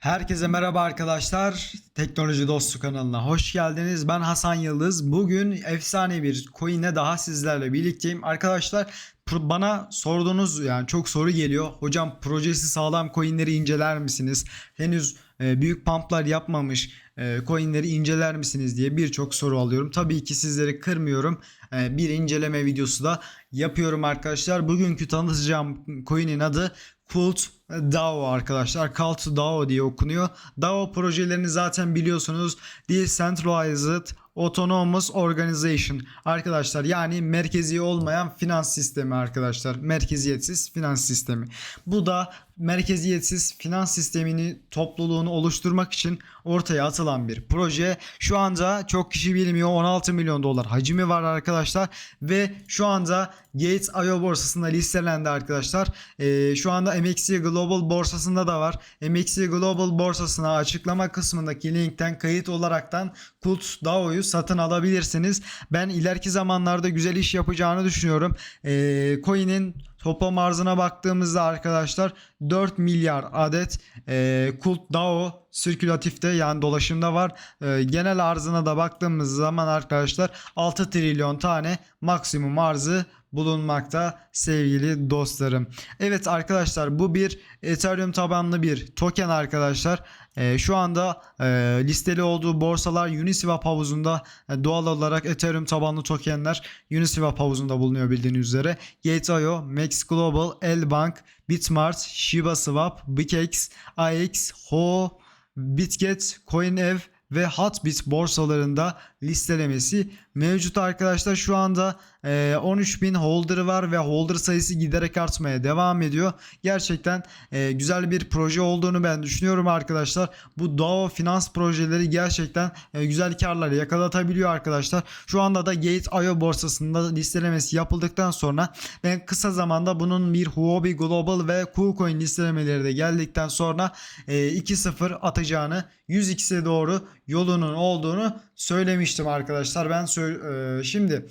Herkese merhaba arkadaşlar. Teknoloji Dostu kanalına hoş geldiniz. Ben Hasan Yıldız. Bugün efsane bir coin'e daha sizlerle birlikteyim. Arkadaşlar bana sorduğunuz yani çok soru geliyor. Hocam projesi sağlam coin'leri inceler misiniz? Henüz e, büyük pumplar yapmamış e, coin'leri inceler misiniz diye birçok soru alıyorum. Tabii ki sizleri kırmıyorum. E, bir inceleme videosu da yapıyorum arkadaşlar. Bugünkü tanıtacağım coin'in adı Cult DAO arkadaşlar. Cult DAO diye okunuyor. DAO projelerini zaten biliyorsunuz. Decentralized Autonomous Organization arkadaşlar yani merkezi olmayan finans sistemi arkadaşlar. Merkeziyetsiz finans sistemi. Bu da merkeziyetsiz finans sistemini topluluğunu oluşturmak için ortaya atılan bir proje. Şu anda çok kişi bilmiyor 16 milyon dolar hacmi var arkadaşlar ve şu anda Gates.io borsasında listelendi arkadaşlar. Ee, şu anda MXC Global borsasında da var. MXC Global borsasına açıklama kısmındaki linkten kayıt olaraktan Kult DAO'yu satın alabilirsiniz. Ben ileriki zamanlarda güzel iş yapacağını düşünüyorum. Ee, coin'in toplam arzına baktığımızda arkadaşlar 4 milyar adet e, Kult DAO sirkülatifte yani dolaşımda var. E, genel arzına da baktığımız zaman arkadaşlar 6 trilyon tane maksimum arzı bulunmakta sevgili dostlarım. Evet arkadaşlar bu bir Ethereum tabanlı bir token arkadaşlar. E, şu anda e, listeli olduğu borsalar Uniswap havuzunda e, doğal olarak Ethereum tabanlı tokenler Uniswap havuzunda bulunuyor bildiğiniz üzere. Gate.io, Max Global, Elbank, Bitmart, Shiba Swap, BitX, AX, Ho, Bitget, CoinEv ve Hotbit borsalarında listelemesi mevcut arkadaşlar. Şu anda e, 13.000 holder'ı var ve holder sayısı giderek artmaya devam ediyor. Gerçekten e, güzel bir proje olduğunu ben düşünüyorum arkadaşlar. Bu DAO finans projeleri gerçekten e, güzel karlar yakalatabiliyor arkadaşlar. Şu anda da Gate.io borsasında listelemesi yapıldıktan sonra ben kısa zamanda bunun bir Huobi Global ve KuCoin listelemeleri de geldikten sonra e, 2-0 atacağını 100x'e doğru yolunun olduğunu söylemiştim arkadaşlar. Ben e, şimdi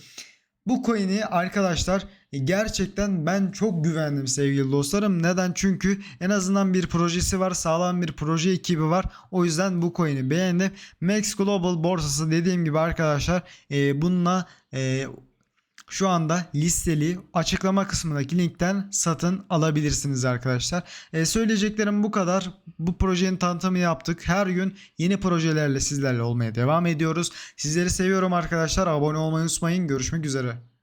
bu coin'i arkadaşlar gerçekten ben çok güvendim sevgili dostlarım. Neden? Çünkü en azından bir projesi var. Sağlam bir proje ekibi var. O yüzden bu coin'i beğendim. Max Global borsası dediğim gibi arkadaşlar e, bununla e, şu anda listeli açıklama kısmındaki linkten satın alabilirsiniz arkadaşlar. E, söyleyeceklerim bu kadar. Bu projenin tanıtımı yaptık. Her gün yeni projelerle sizlerle olmaya devam ediyoruz. Sizleri seviyorum arkadaşlar. Abone olmayı unutmayın. Görüşmek üzere.